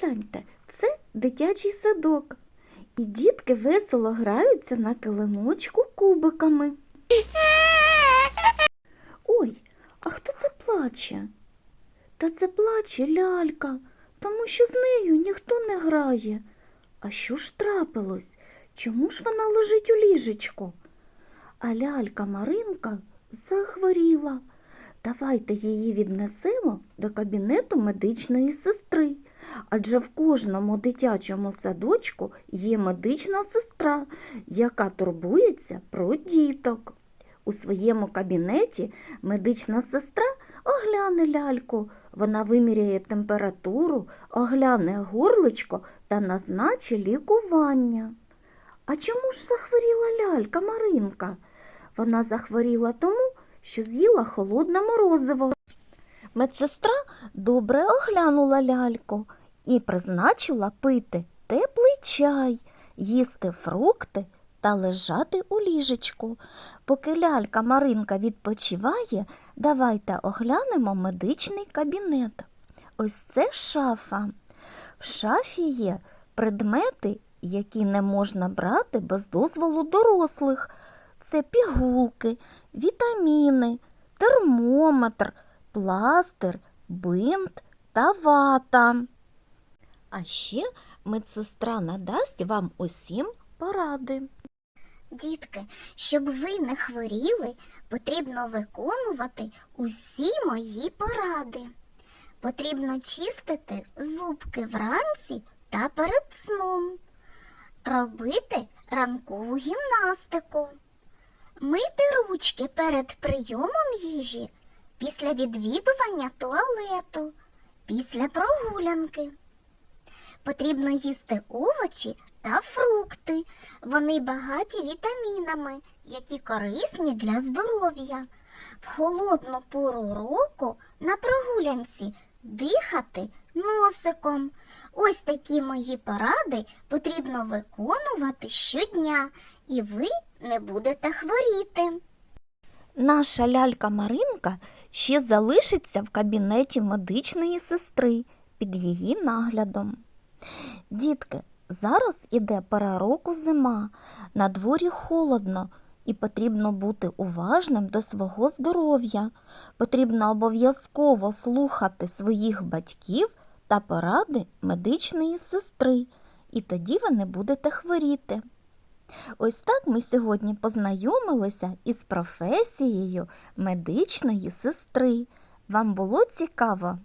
Погляньте, це дитячий садок. І дітки весело граються на килимочку кубиками. Ой, а хто це плаче? Та це плаче лялька, тому що з нею ніхто не грає. А що ж трапилось? Чому ж вона лежить у ліжечку? А лялька Маринка захворіла. Давайте її віднесемо до кабінету медичної сестри. Адже в кожному дитячому садочку є медична сестра, яка турбується про діток. У своєму кабінеті медична сестра огляне ляльку. Вона виміряє температуру, огляне горличко та назначить лікування. А чому ж захворіла лялька Маринка? Вона захворіла тому, що з'їла холодне морозиво. Медсестра добре оглянула ляльку і призначила пити теплий чай, їсти фрукти та лежати у ліжечку. Поки лялька Маринка відпочиває, давайте оглянемо медичний кабінет. Ось це шафа. В шафі є предмети, які не можна брати без дозволу дорослих. Це пігулки, вітаміни, термометр, пластир, бинт та вата. А ще медсестра надасть вам усім поради. Дітки, щоб ви не хворіли, потрібно виконувати усі мої поради. Потрібно чистити зубки вранці та перед сном, робити ранкову гімнастику, мити ручки перед прийомом їжі, після відвідування туалету, після прогулянки. Потрібно їсти овочі та фрукти. Вони багаті вітамінами, які корисні для здоров'я. В холодну пору року на прогулянці дихати носиком. Ось такі мої поради потрібно виконувати щодня, і ви не будете хворіти. Наша лялька Маринка ще залишиться в кабінеті медичної сестри під її наглядом. Дітки, зараз іде пора року зима, на дворі холодно і потрібно бути уважним до свого здоров'я. Потрібно обов'язково слухати своїх батьків та поради медичної сестри, і тоді ви не будете хворіти. Ось так ми сьогодні познайомилися із професією медичної сестри. Вам було цікаво?